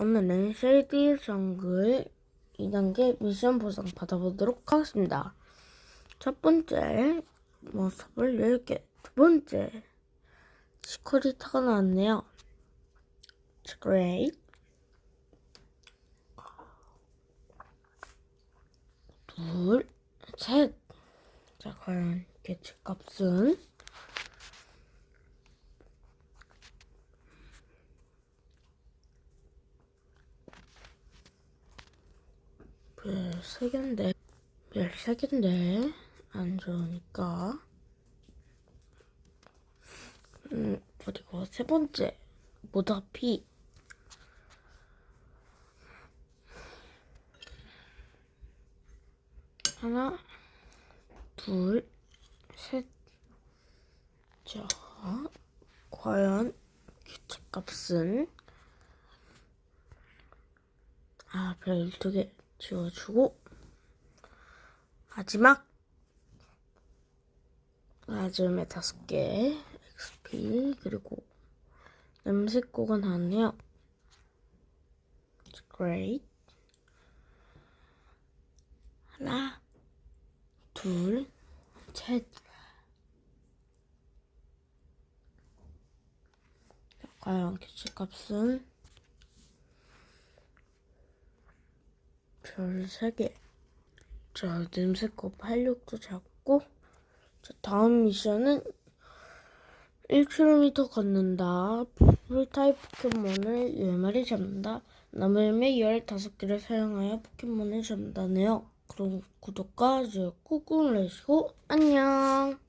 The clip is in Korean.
오늘은 쉐이디 정글 2단계 미션 보상 받아보도록 하겠습니다. 첫 번째 모습을 10개, 두 번째 시크릿타가 나왔네요. 그레이 둘, 셋. 자, 과연 개체값은 별세 개인데 별세 개인데 안 좋으니까. 음 그리고 세 번째 모다피. 하나 둘셋자 과연 규칙값은? 아, 별 두 개 지워주고 마지막 아즈메 다섯 개 XP 그리고 냄새코가 나왔네요. Great. 하나 둘 셋. 과연 규칙값은 별 3개. 자, 냄새코 86도 잡고, 자, 다음 미션은 1km 걷는다. 풀타입 포켓몬을 10마리 잡는다. 나물매 15개를 사용하여 포켓몬을 잡는다네요. 그럼 구독과 좋아요 꾹꾹 눌러주시고, 안녕!